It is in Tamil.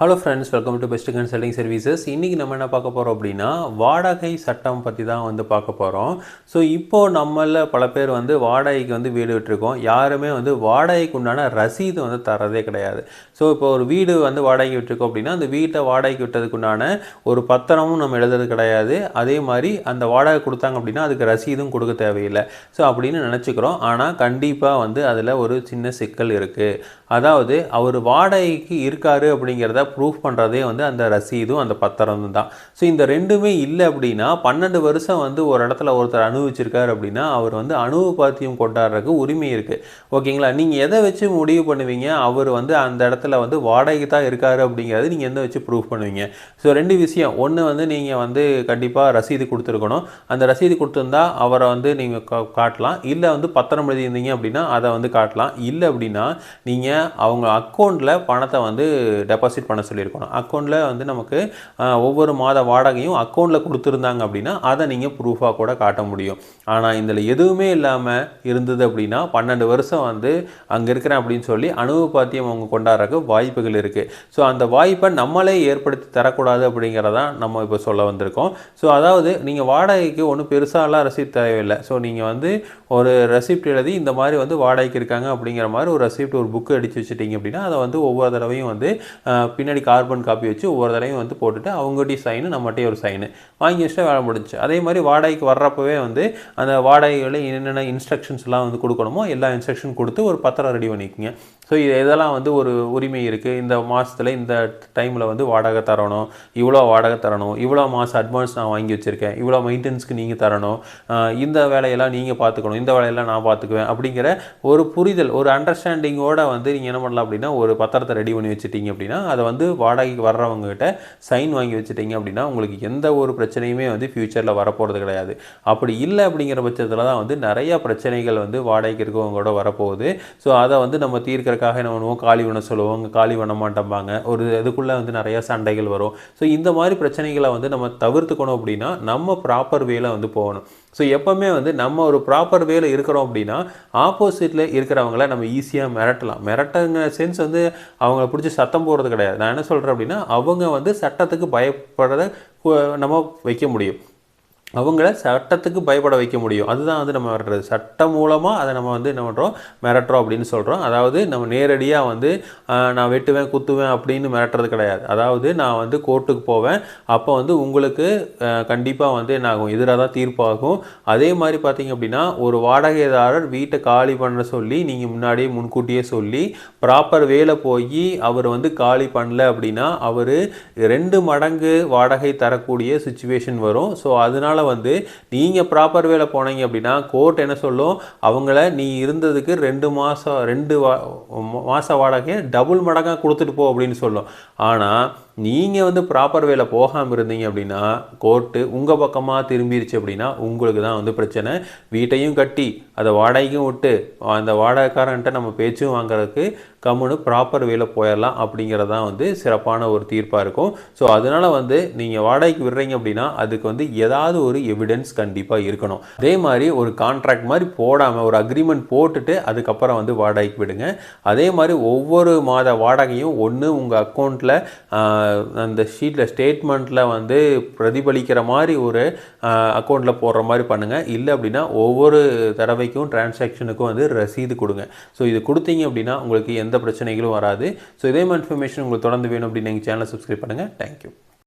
Hello friends welcome to best consulting services இன்றைக்கி நம்ம என்ன பார்க்க போகிறோம் அப்படின்னா வாடகை சட்டம் பற்றி தான் வந்து பார்க்க போகிறோம் ஸோ இப்போது நம்மள பல பேர் வந்து வாடகைக்கு வந்து வீடு விட்டுருக்கோம். யாருமே வந்து வாடகைக்கு உண்டான ரசீது வந்து தரதே கிடையாது. ஸோ இப்போ ஒரு வீடு வந்து வாடகைக்கு விட்டுருக்கோம் அப்படின்னா அந்த வீட்டை வாடகைக்கு விட்டதுக்கு உண்டான ஒரு பத்திரமும் நம்ம எழுதுறது கிடையாது. அதே மாதிரி அந்த வாடகை கொடுத்தாங்க அப்படின்னா அதுக்கு ரசீதும் கொடுக்க தேவையில்லை. ஸோ அப்படின்னு நினச்சிக்கிறோம். ஆனால் கண்டிப்பாக வந்து அதில் ஒரு சின்ன சிக்கல் இருக்குது அதாவது அவர் வாடகைக்கு இருக்காரு அப்படிங்கிறத ப்ரூஃப் பண்ணுறதே வந்து அந்த ரசீதும் அந்த பத்திரமும் தான். ஸோ இந்த ரெண்டுமே இல்லை அப்படின்னா பன்னெண்டு வருஷம் வந்து ஒரு இடத்துல ஒருத்தர் அனுபவிச்சிருக்காரு அப்படின்னா அவர் வந்து அனுபவப்பாத்தியம் கொண்டாடுறதுக்கு உரிமை இருக்குது ஓகேங்களா? நீங்கள் எதை வச்சு முடிவு பண்ணுவீங்க? அவர் வந்து அந்த இடத்துல வந்து வாடகைக்கு தான் இருக்காரு அப்படிங்கிறது நீங்கள் எதை வச்சு ப்ரூஃப் பண்ணுவீங்க? ஸோ ரெண்டு விஷயம். ஒன்று வந்து நீங்கள் வந்து கண்டிப்பாக ரசீது கொடுத்துருக்கணும். அந்த ரசீது கொடுத்துருந்தா அவரை வந்து நீங்கள் காட்டலாம். இல்லை வந்து பத்திரம் எழுதியிருந்தீங்க அப்படின்னா அதை வந்து காட்டலாம். இல்லை அப்படின்னா நீங்கள் அவங்க அக்கௌண்ட்டில் பணத்தை வந்து டெபாசிட் பண்ண சொல்லியிருக்கணும். அக்கௌண்ட்டில் வந்து நமக்கு ஒவ்வொரு மாத வாடகையும் அக்கௌண்ட்டில் கொடுத்துருந்தாங்க அப்படின்னா அதை நீங்கள் ப்ரூஃபாக கூட காட்ட முடியும். ஆனால் இதில் எதுவுமே இல்லாமல் இருந்தது அப்படின்னா பன்னெண்டு வருஷம் வந்து அங்கே இருக்கிறேன் அப்படின்னு சொல்லி அனுபவப்பாத்தியம் அவங்க கொண்டாடுறதுக்கு வாய்ப்புகள் இருக்குது ஸோ அந்த வாய்ப்பை நம்மளே ஏற்படுத்தி தரக்கூடாது அப்படிங்கிறதான் நம்ம இப்போ சொல்ல வந்திருக்கோம். ஸோ அதாவது நீங்கள் வாடகைக்கு ஒன்றும் பெருசாலாம் ரசீட் தேவையில்லை. ஸோ நீங்கள் வந்து ஒரு ரெசிப்ட் எழுதி இந்த மாதிரி வந்து வாடகைக்கு இருக்காங்க அப்படிங்கிற மாதிரி ஒரு ரெசிப்ட் ஒரு புக்கு அடித்து வச்சுட்டிங்க அப்படின்னா அதை வந்து ஒவ்வொரு தடவையும் வந்து பின்னாடி கார்பன் காப்பி வச்சு ஒவ்வொரு தடவையும் வந்து போட்டுட்டு அவங்ககிட்டயும் சைனு நம்மகிட்டயும் ஒரு சைனு வாங்கி வச்சுட்டு வேலை முடிஞ்சு அதே மாதிரி வாடகைக்கு வர்றப்பவே வந்து அந்த வாடகைகளில் என்னென்ன இன்ஸ்ட்ரக்ஷன்ஸ்லாம் வந்து கொடுக்கணுமோ எல்லா இன்ஸ்ட்ரக்ஷன் கொடுத்து ஒரு பத்திரம் ரெடி பண்ணிக்கோங்க. ஸோ இது இதெல்லாம் வந்து ஒரு உரிமை இருக்குது இந்த மாதத்தில் இந்த டைமில் வந்து வாடகை தரணும். இவ்வளோ வாடகை தரணும். இவ்வளோ மாதம் அட்வான்ஸ் நான் வாங்கி வச்சுருக்கேன். இவ்வளோ மெயின்டெனன்ஸ்க்கு நீங்கள் தரணும். இந்த வேலையெல்லாம் நீங்கள் பார்த்துக்கணும். இந்த வேலையெல்லாம் நான் பார்த்துக்குவேன் அப்படிங்கிற ஒரு புரிதல் ஒரு அண்டர்ஸ்டாண்டிங்கோட வந்து நீங்கள் என்ன பண்ணலாம் அப்படின்னா ஒரு பத்திரத்தை ரெடி பண்ணி வச்சுட்டீங்க அப்படின்னா அதை வந்து வாடகைக்கு வர்றவங்ககிட்ட சைன் வாங்கி வச்சுட்டீங்க அப்படின்னா உங்களுக்கு எந்த ஒரு பிரச்சனையுமே வந்து ஃப்யூச்சரில் வரப்போகிறது கிடையாது. அப்படி இல்லை அப்படிங்கிற பட்சத்தில் தான் வந்து நிறையா பிரச்சனைகள் வந்து வாடகைக்கு இருக்கவங்களோட வரப்போகுது. ஸோ அதை வந்து நம்ம தீர்க்கறக்காக என்ன பண்ணுவோம்? காலி பண்ண சொல்லுவோம். காலி பண்ண மாட்டோம்பாங்க. ஒரு இதுக்குள்ளே வந்து நிறையா சண்டைகள் வரும். ஸோ இந்த மாதிரி பிரச்சனைகளை வந்து நம்ம தவிர்த்துக்கணும் அப்படின்னா நம்ம ப்ராப்பர் வேல வந்து போகணும். ஸோ எப்போவுமே வந்து நம்ம ஒரு ப்ராப்பர் வேல இருக்கிறோம் அப்படின்னா ஆப்போசிட்டில் இருக்கிறவங்கள நம்ம ஈஸியாக மிரட்டலாம். மிரட்டுங்க சென்ஸ் வந்து அவங்கள பிடிச்சி சத்தம் போடுறது கிடையாது. நான் என்ன சொல்கிறேன் அப்படின்னா அவங்க வந்து சட்டத்துக்கு பயப்படுறத நம்ம வைக்க முடியும். அவங்கள சட்டத்துக்கு பயப்பட வைக்க முடியும். அதுதான் வந்து நம்ம மிரட்டுறது சட்டம் மூலமாக அதை நம்ம வந்து என்ன பண்ணுறோம் மிரட்டுறோம் அப்படின்னு சொல்கிறோம் அதாவது நம்ம நேரடியாக வந்து நான் வெட்டுவேன் குத்துவேன் அப்படின்னு மிரட்டுறது கிடையாது. அதாவது நான் வந்து கோர்ட்டுக்கு போவேன். அப்போ வந்து உங்களுக்கு கண்டிப்பாக வந்து என்ன ஆகும்? எதிராக தான் தீர்ப்பாகும் அதே மாதிரி பார்த்தீங்க அப்படின்னா ஒரு வாடகைதாரர் வீட்டை காலி பண்ண சொல்லி நீங்கள் முன்னாடியே முன்கூட்டியே சொல்லி ப்ராப்பர் வேலை போய் அவர் வந்து காலி பண்ணல அப்படின்னா அவர் ரெண்டு மடங்கு வாடகை தரக்கூடிய சுச்சுவேஷன் வரும். ஸோ அதனால் வந்து நீங்கள் ப்ராப்பர் வேலை போனீங்க அப்படின்னா கோர்ட் என்ன சொல்லும்? அவங்கள நீ இருந்ததுக்கு ரெண்டு மாதம் ரெண்டு வா மாத வாடகையை டபுள் மடங்காக கொடுத்துட்டு போ அப்படின்னு சொல்லும். ஆனால் நீங்கள் வந்து ப்ராப்பர் வேலை போகாமல் இருந்தீங்க அப்படின்னா கோர்ட்டு உங்கள் பக்கமாக திரும்பிடுச்சு அப்படின்னா உங்களுக்கு தான் வந்து பிரச்சனை. வீட்டையும் கட்டி அதை வாடகைக்கும் விட்டு அந்த வாடகைக்காரன்ட்ட நம்ம பேச்சும் வாங்குறதுக்கு கம்முன்னு ப்ராப்பர் வேலை போயிடலாம் அப்படிங்கிறது தான் வந்து சிறப்பான ஒரு தீர்ப்பாக இருக்கும். ஸோ அதனால் வந்து நீங்கள் வாடகைக்கு விடுறீங்க அப்படின்னா அதுக்கு வந்து ஏதாவது ஒரு எவிடன்ஸ் கண்டிப்பாக இருக்கணும். அதே மாதிரி ஒரு கான்ட்ராக்ட் மாதிரி போடாமல் ஒரு அக்ரிமெண்ட் போட்டுட்டு அதுக்கப்புறம் வந்து வாடகைக்கு விடுங்க. அதே மாதிரி ஒவ்வொரு மாத வாடகையும் ஒன்று உங்கள் அக்கௌண்ட்டில் அந்த ஷீட்டில் ஸ்டேட்மெண்ட்டில் வந்து பிரதிபலிக்கிற மாதிரி ஒரு அக்கௌண்ட்டில் போடுற மாதிரி பண்ணுங்கள் இல்லை அப்படின்னா ஒவ்வொரு தடவைக்கும் டிரான்சாக்ஷனுக்கும் வந்து ரசீது கொடுங்க. ஸோ இது கொடுத்தீங்க அப்படின்னா உங்களுக்கு எந்த பிரச்சனைகளும் வராது. ஸோ இதே மாதிரி இன்ஃபர்மேஷன் உங்களுக்கு தொடர்ந்து வேணும் அப்படின்னு நீங்கள் சேனலை சப்ஸ்கிரைப் பண்ணுங்கள் தேங்க்யூ